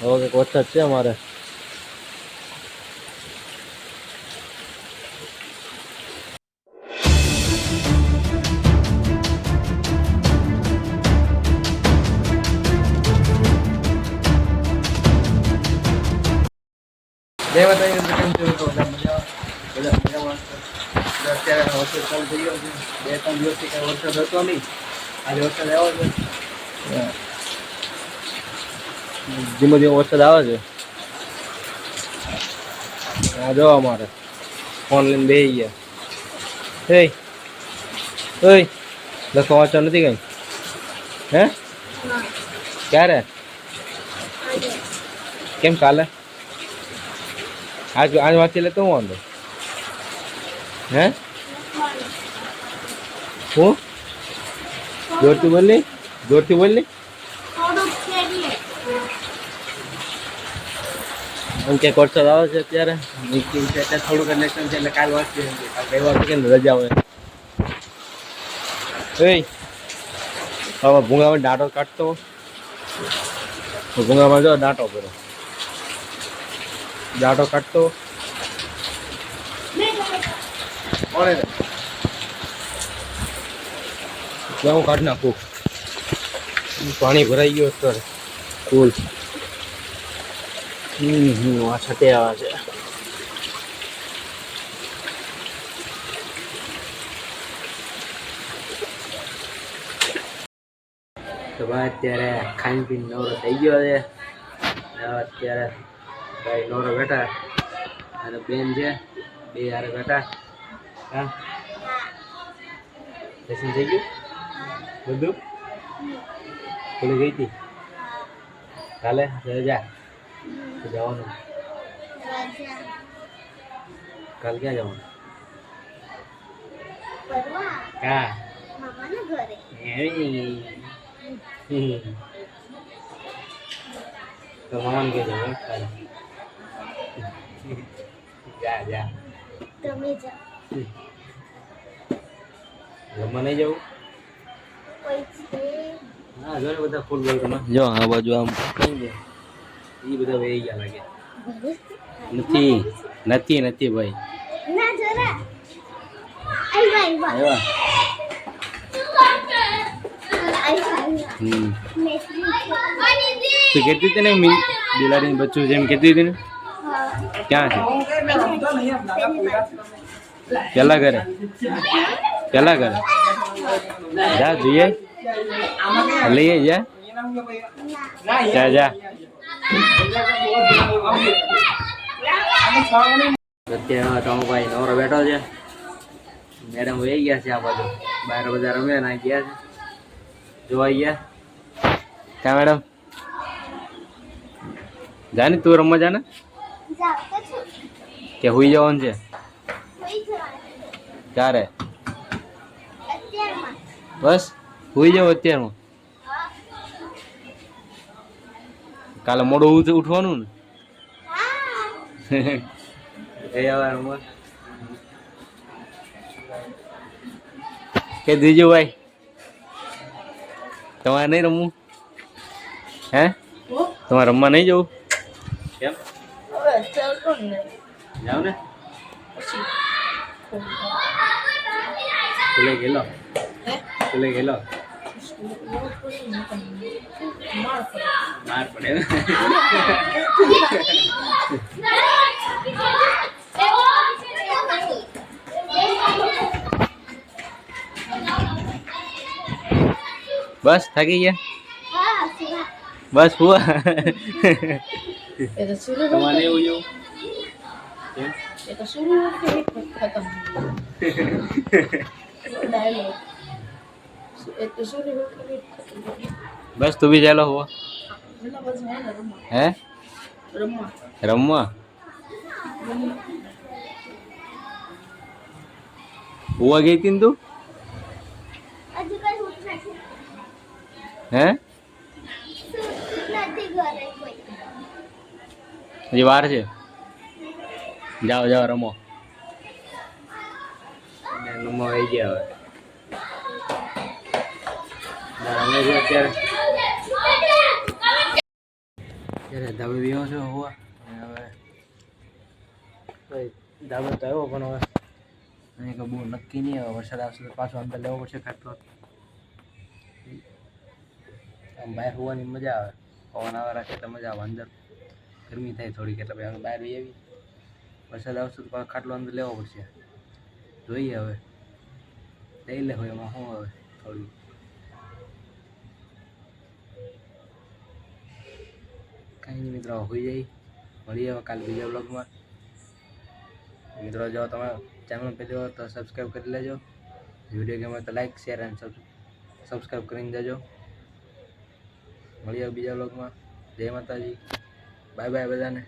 હવે કંઈક વરસાદ છે અમારે. બે બતાવી કેમ છે તો બધા મજા બધા મજામાં? અત્યારે વરસાદ ચાલુ થઈ ગયો છે. બે ત્રણ દિવસથી કાંઈ વરસાદ હતો નહીં. આજે વરસાદ આવ્યો છે. ધીમો ધીમે વરસાદ આવે છે. આ જો અમારે. ફોન લઈને બે ગયા. હે? ઓય લખવા વાંચવા નથી કઈ? હે? ક્યારે? કેમ કાલે? આજ આજ વાંચી લે તો હું વાંધો? હે? હું? જોરથી બોલની? જોરથી બોલની? એમ કે વરસાદ આવે છે અત્યારે મીટિંગ છે એટલે થોડું કનેક્શન છે એટલે કાલ કાલ રવિવાર છે ને રજા હોય. એ હવે ભૂંગામાં દાંટો કાઢતો. ભૂંગામાં જો દાંટો કરો દાંટો કાઢતો. હું કાઢી નાખું. પાણી ભરાઈ ગયું અત્યારે. ફૂલ. હમ, આ છતે આવે છે. તો ભાઈ, અત્યારે ખાઈ પીને નવરો થઈ ગયો છે. અત્યારે ભાઈ નવરો બેઠા. અને બેન છે, બે હારે બેઠા. હા? દર્શન થઈ ગયું? બધું? ભૂલી ગઈ હતી? કાલે રજા જવાનું કાલ ક્યાં જવાનું કા એવી. હમ. તો મામાને કહેજો હો, કાલે. જા જા રમવા નહીં જવું હા જો ને બધા ફૂલ બોલ રમે જો આ બાજુ આમ કઈ ગયા એ બધા વહી ગયા લાગે. નથી નથી નથી ભાઈ. તું કહેતી હતી ને મી બિલાડીનું બચ્ચું જેમ કહેતી હતી ને? ક્યાં છે? પેલા ઘરે. પેલા ઘરે. જા જોઈએ. લઈએ જા. જા જા. અત્યારે ટોમભાઈ નવરો બેઠો છે. મેડમ વહી ગયા છે આ બાજુ. બહાર બધા રમ્યા ના ગયા છે. જોવા ગયા. ક્યાં મેડમ? જાને તું રમવા જાને કે હુઈ જવાનું છે? ક્યારે? બસ, હુઈ જાવ અત્યારમાં. કાલે મોડું ઉઠ- ઉઠવાનું ને એ હવે રમવા કે દીજો ભાઈ તમારે નહીં રમવું હે તમારે રમવા નહીં જવું કેમ જાવ ને સ્કૂલે ગયેલો સ્કૂલે ગયેલો માર પડે. બસ થાકી ગયા? બસ હુઆ. એ તો શરૂ તમારે એવું એ તો શરૂ હોતી ખતમ. ડાયલોગ બસ તું બી ચાલો હો. હે? રમવા? હોવા ગઈ હતી તું? હે? હજી વાર છે? જાઓ જાઓ, રમો. રમવા આવી ગયા હવે. અત્યારે અત્યારે ધાબે બીઓ છો હોવા હવે ધાબે તો આવ્યો, પણ હવે અહીં બહુ નક્કી નહીં, હવે વરસાદ આવશે તો પાછો અંદર લેવો પડશે ખાટલો આમ બહાર હોવાની મજા આવે. પવન આવે રાખે એટલે મજા આવે. અંદર ગરમી થાય થોડીક, એટલે ભાઈ બહાર જઈ આવી વરસાદ આવશે તો પાછો ખાટલો અંદર લેવો પડશે. જોઈએ હવે. લઈ લે હોય એમાં શું હવે થોડું કાંઈ નહીં મિત્રો, હોઈ જાય. મળીએ હવે કાલે બીજા બ્લોગમાં મિત્રો, જો તમે ચેનલ પહેલી વાર તો સબસ્ક્રાઈબ કરી લેજો. વીડિયો ગમે તો લાઈક શેર એન્ડ સબસ્ક્રાઈબ કરીને દેજો. મળીએ બીજા બ્લોગમાં જય માતાજી. બાય બાય બધાને.